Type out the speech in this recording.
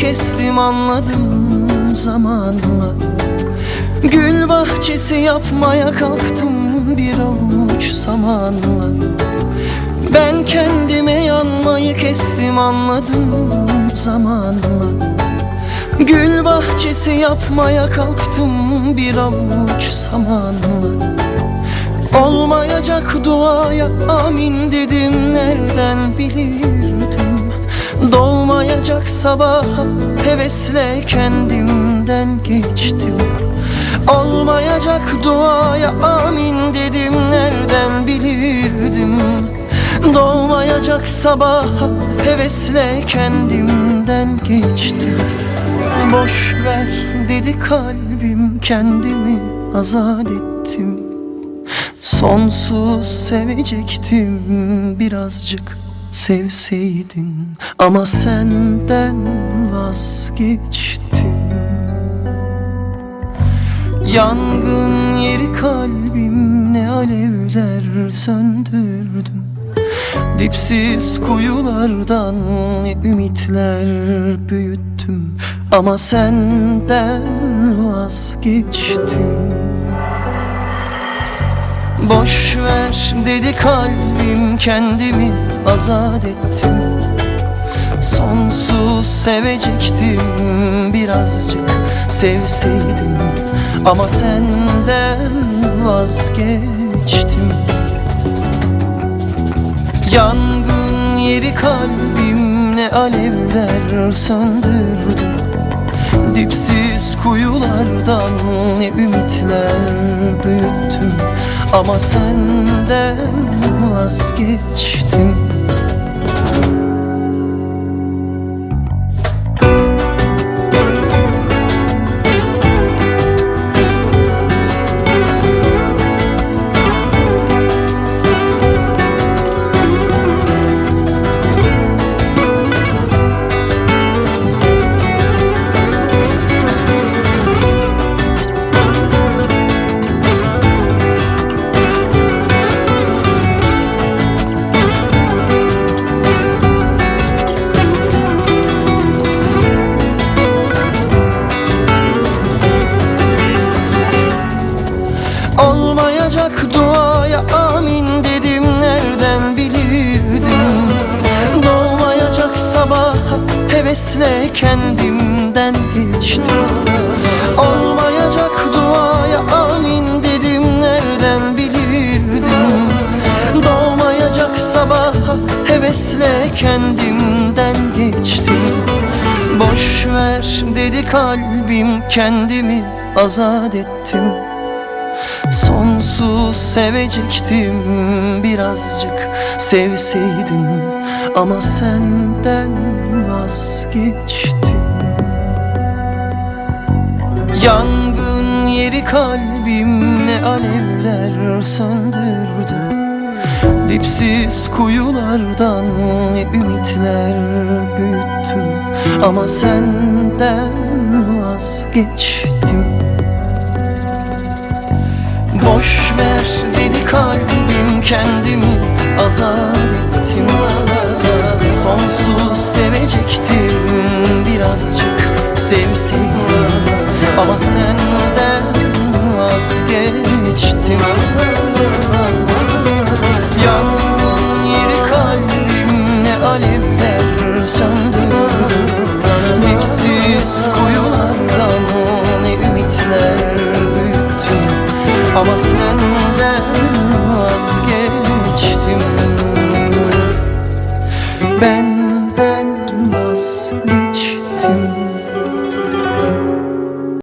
kestim anladım zamanla. Gül bahçesi yapmaya kalktım bir avuç samanla Ben kendime yanmayı kestim anladım zamanla. Gül bahçesi yapmaya kalktım bir avuç samanla Olmayacak duaya amin dedim nereden bilirdim Sabaha hevesle kendimden geçtim. Olmayacak duaya amin dedim nereden bilirdim? Doğmayacak sabaha hevesle kendimden geçtim. Boş ver dedi kalbim kendimi azat ettim. Sonsuz sevecektim birazcık sevseydin Ama senden vazgeçtim. Yangın yeri kalbim ne alevler söndürdüm Dipsiz kuyulardan ümitler büyüttüm Ama senden vazgeçtim Boş ver dedi kalbim kendimi azat ettim. Sonsuz sevecektim birazcık sevseydim. Ama senden vazgeçtim. Yangın yeri kalbim ne alevler söndürdü. Dipsiz kuyulardan ne ümitler Ama senden vazgeçtim Olmayacak duaya amin dedim nereden bilirdim? Doğmayacak sabah hevesle kendimden geçtim. Olmayacak duaya amin dedim nereden bilirdim? Doğmayacak sabah hevesle kendimden geçtim. Boş ver dedi kalbim kendimi azat ettim Sonsuz sevecektim birazcık sevseydim Ama senden vazgeçtim. Yangın yeri kalbim ne alevler söndürdü. Dipsiz kuyulardan ümitler büyüttüm Ama senden vazgeçtim Boş ver dedi kalbim kendimi. Azat ettim Sonsuz sevecektim birazcık sevseydim. Ama senden vazgeçtim. Yangın yeri kalbim ne alevler söndürdü